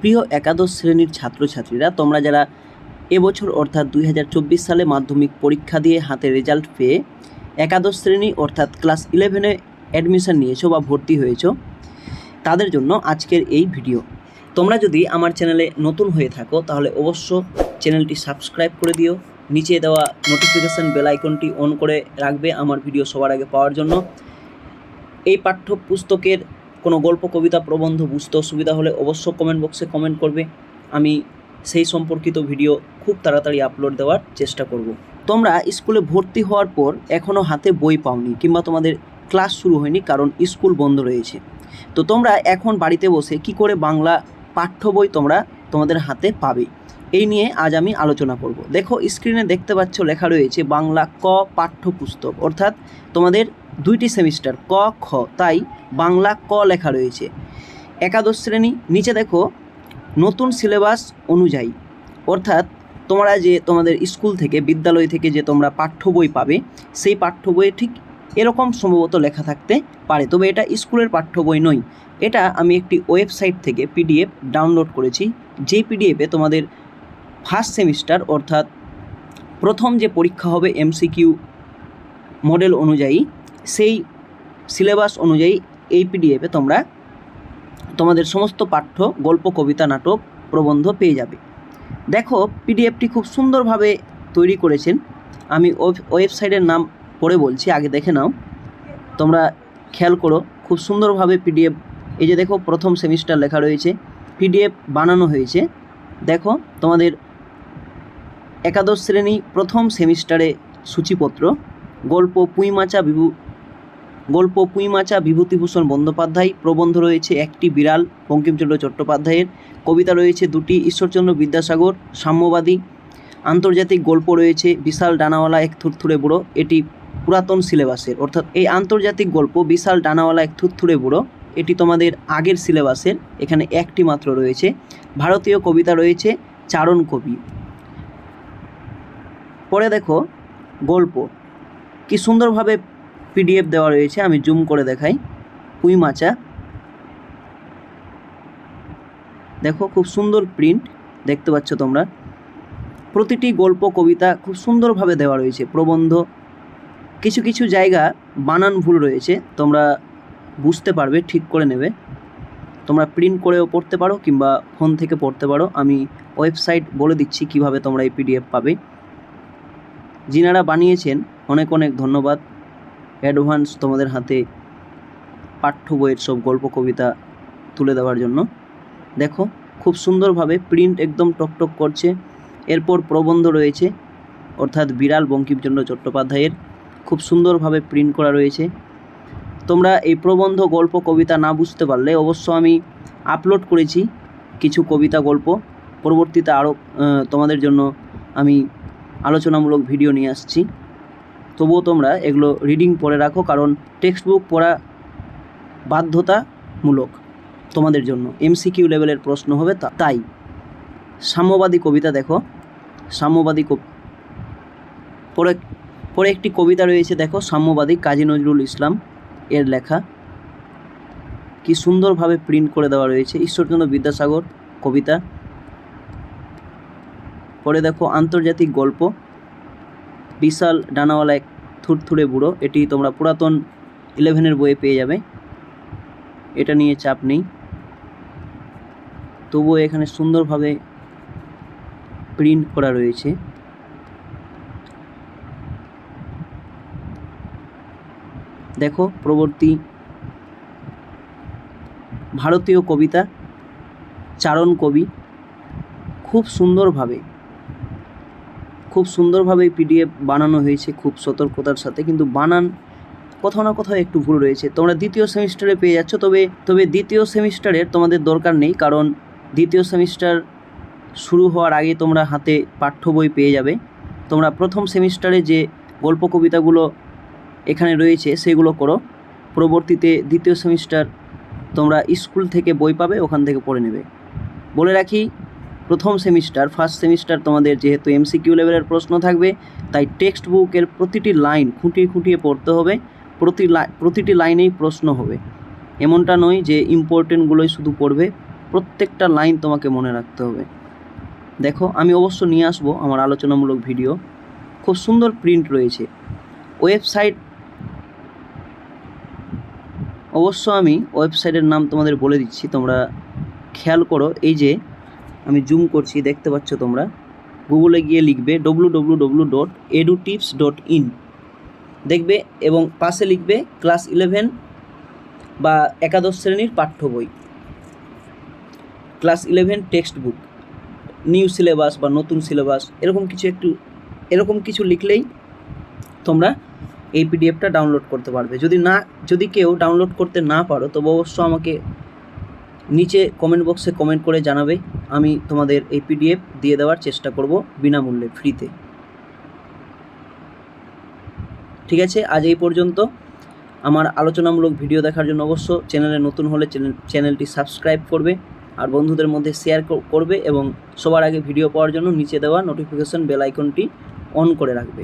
প্রিয় একাদশ শ্রেণির ছাত্রছাত্রীরা, তোমরা যারা এবছর অর্থাৎ দুই হাজার চব্বিশ সালে মাধ্যমিক পরীক্ষা দিয়ে হাতে রেজাল্ট পেয়ে একাদশ শ্রেণি অর্থাৎ ক্লাস ইলেভেনে অ্যাডমিশন নিয়েছো বা ভর্তি হয়েছো, তাদের জন্য আজকের এই ভিডিও। তোমরা যদি আমার চ্যানেলে নতুন হয়ে থাকো, তাহলে অবশ্য চ্যানেলটি সাবস্ক্রাইব করে দিও। নিচে দেওয়া নোটিফিকেশান বেল আইকনটি অন করে রাখবে আমার ভিডিও সবার আগে পাওয়ার জন্য। এই পাঠ্যপুস্তকের কোনো গল্প, কবিতা, প্রবন্ধ বুঝতে অসুবিধা হলে অবশ্য কমেন্ট বক্সে কমেন্ট করবে। আমি সেই সম্পর্কিত ভিডিও খুব তাড়াতাড়ি আপলোড দেওয়ার চেষ্টা করব। তোমরা স্কুলে ভর্তি হওয়ার পর এখনও হাতে বই পাওনি কিংবা তোমাদের ক্লাস শুরু হয়নি কারণ স্কুল বন্ধ রয়েছে। তো তোমরা এখন বাড়িতে বসে কি করে বাংলা পাঠ্য বই তোমরা তোমাদের হাতে পাবে? এই নিয়ে আজ আমি আলোচনা করব। দেখো স্ক্রিনে দেখতে পাচ্ছ লেখা রয়েছে বাংলা ক পাঠ্যপুস্তক। অর্থাৎ তোমাদের দুইটি সেমিস্টার ক, খ, তাই বাংলা ক লেখা রয়েছে। একাদশ শ্রেণি, নিচে দেখো, নতুন সিলেবাস অনুযায়ী। অর্থাৎ তোমরা যে তোমাদের স্কুল থেকে, বিদ্যালয় থেকে যে তোমরা পাঠ্য বই পাবে, সেই পাঠ্য বইয়ে ঠিক এরকম সম্ভবত লেখা থাকতে পারে। তবে এটা স্কুলের পাঠ্য বই নয়। এটা আমি একটি ওয়েবসাইট থেকে পিডিএফ ডাউনলোড করেছি। যেই পিডিএফে তোমাদের ফার্স্ট সেমিস্টার, অর্থাৎ প্রথম যে পরীক্ষা হবে এমসিকিউ মডেল অনুযায়ী সেই সিলেবাস অনুযায়ী এই পিডিএফে তোমরা তোমাদের সমস্ত পাঠ্য, গল্প, কবিতা, নাটক, প্রবন্ধ পেয়ে যাবে। দেখো পিডিএফটি খুব সুন্দরভাবে তৈরি করেছেন। আমি ওয়েবসাইটের নাম পড়ে বলছি, আগে দেখে নাও। তোমরা খেয়াল করো, খুব সুন্দরভাবে পিডিএফ এই যে দেখো, প্রথম সেমিস্টার লেখা রয়েছে। পিডিএফ বানানো হয়েছে। দেখো, তোমাদের একাদশ শ্রেণি প্রথম সেমিস্টারে সূচিপত্র, গল্প, পুঁইমাচা, বিভু গল্প পুঁইমাচা, বিভূতিভূষণ বন্দ্যোপাধ্যায়, প্রবন্ধ রয়েছে একটি বিড়াল, বঙ্কিমচন্দ্র চট্টোপাধ্যায়ের। কবিতা রয়েছে দুটি, ঈশ্বরচন্দ্র বিদ্যাসাগর, সাম্যবাদী। আন্তর্জাতিক গল্প রয়েছে বিশাল ডানাওয়ালা এক থুরথুরে বুড়ো, এটি পুরাতন সিলেবাসের। অর্থাৎ এই আন্তর্জাতিক গল্প বিশাল ডানাওয়ালা এক থুরথুরে বুড়ো, এটি তোমাদের আগের সিলেবাসের, এখানে একটি মাত্র রয়েছে। ভারতীয় কবিতা রয়েছে চারণ কবি। পরে দেখো, গল্প। কি সুন্দরভাবে পিডিএফ দেওয়া রয়েছে, আমি জুম করে দেখাই। পুঁই মাচা। দেখো, খুব সুন্দর প্রিন্ট দেখতে পাচ্ছ তোমরা। প্রতিটি গল্প, কবিতা খুব সুন্দরভাবে দেওয়া রয়েছে, প্রবন্ধ। কিছু কিছু জায়গা বানান ভুল রয়েছে, তোমরা বুঝতে পারবে, ঠিক করে নেবে। তোমরা প্রিন্ট করেও পড়তে পারো কিংবা ফোন থেকে পড়তে পারো। আমি ওয়েবসাইট বলে দিচ্ছি কীভাবে তোমরা এই পিডিএফ পাবে। যিনারা বানিয়েছেন, অনেক অনেক ধন্যবাদ। অ্যাডভান্স তোমাদের হাতে পাঠ্য বইয়ের সব গল্প, কবিতা তুলে দেওয়ার জন্য। দেখো, খুব সুন্দরভাবে প্রিন্ট একদম টকটক করছে। এরপর প্রবন্ধ রয়েছে, অর্থাৎ বিড়াল বঙ্কিমচন্দ্র চট্টোপাধ্যায়ের। খুব সুন্দরভাবে প্রিন্ট করা রয়েছে। তোমরা এই প্রবন্ধ, গল্প, কবিতা না বুঝতে পারলে অবশ্য আমি আপলোড করেছি কিছু কবিতা, গল্প। পরবর্তীতে আরও তোমাদের জন্য আমি আলোচনামূলক ভিডিও নিয়ে আসছি। তবুও তোমরা এগুলো রিডিং পড়ে রাখো কারণ টেক্সট বুক পড়া বাধ্যতামূলক তোমাদের জন্য। এমসিকিউ লেভেলের প্রশ্ন হবে তাই। সাম্যবাদী কবিতা দেখো। সাম্যবাদী পরে পরে একটি কবিতা রয়েছে দেখো, সাম্যবাদী কাজী নজরুল ইসলাম এর লেখা। কি সুন্দরভাবে প্রিন্ট করে দেওয়া রয়েছে। ঈশ্বরচন্দ্র বিদ্যাসাগর কবিতা। পরে দেখো আন্তর্জাতিক গল্প। বিশাল ডানাওয়ালা এক থুরথুরে বুড়ো। এটি তোমরা পুরাতন ইলেভেনের বইয়ে পেয়ে যাবে। এটা নিয়ে চাপ নেই। তবুও এখানে সুন্দরভাবে প্রিন্ট করা রয়েছে। দেখো, প্রবর্তী ভারতীয় কবিতা, চারণ কবি, খুব সুন্দরভাবে খুব সুন্দরভাবে পিডিএফ বানানো হয়েছে খুব সতর্কতার সাথে, কিন্তু বানান কোথাও না কোথাও একটু ভুল রয়েছে। তোমরা দ্বিতীয় সেমিস্টারে পেয়ে যাচ্ছ, তবে তবে দ্বিতীয় সেমিস্টারের তোমাদের দরকার নেই, কারণ দ্বিতীয় সেমিস্টার শুরু হওয়ার আগে তোমরা হাতে পাঠ্য বই পেয়ে যাবে। তোমরা প্রথম সেমিস্টারে যে গল্প কবিতাগুলো এখানে রয়েছে, সেগুলো করো। পরবর্তীতে দ্বিতীয় সেমিস্টার তোমরা স্কুল থেকে বই পাবে, ওখান থেকে পড়ে নেবে। বলে রাখি প্রথম সেমিস্টার ফার্স্ট সেমিস্টার তোমাদের যেহেতু এমসিকিউ লেভেলের প্রশ্ন থাকবে, তাই টেক্সট বুকের প্রতিটি লাইন খুঁটিয়ে খুঁটিয়ে পড়তে হবে। প্রতি প্রতিটি লাইনেই প্রশ্ন হবে। এমনটা নয় যে ইম্পর্টেন্টগুলোই শুধু পড়বে, প্রত্যেকটা লাইন তোমাকে মনে রাখতে হবে। দেখো, আমি অবশ্য নিয়ে আসব আমার আলোচনামূলক ভিডিও খুব সুন্দর প্রিন্ট রয়েছে। ওয়েবসাইট অবশ্য আমি ওয়েবসাইটের নাম তোমাদের বলে দিচ্ছি, তোমরা খেয়াল করো, এই যে আমি জুম করছি, দেখতে পাচ্ছ তোমরা? গুগলে গিয়ে লিখবে W W W dot edu tips dot in দেখবে এবং পাশে লিখবে ক্লাস ইলেভেন বা একাদশ শ্রেণির পাঠ্য বই। Class eleven textbook new syllabus বা নতুন সিলেবাস এরকম কিছু একটু, এরকম কিছু লিখলেই তোমরা এই পিডিএফটা ডাউনলোড করতে পারবে। যদি না, যদি কেউ ডাউনলোড করতে না পারো, তবে অবশ্য আমাকে নিচে কমেন্ট বক্সে কমেন্ট করে জানাবে। আমি তোমাদের এই পিডিএফ দিয়ে দেওয়ার চেষ্টা করব বিনামূল্যে ফ্রিতে ঠিক আছে? আজ এই পর্যন্ত। আমার আলোচনামূলক ভিডিও দেখার জন্য অবশ্য চ্যানেলে নতুন হলে চ্যানেলটি সাবস্ক্রাইব করবে আর বন্ধুদের মধ্যে শেয়ার করবে এবং সবার আগে ভিডিও পাওয়ার জন্য নিচে দেওয়া নোটিফিকেশন বেল আইকনটি অন করে রাখবে।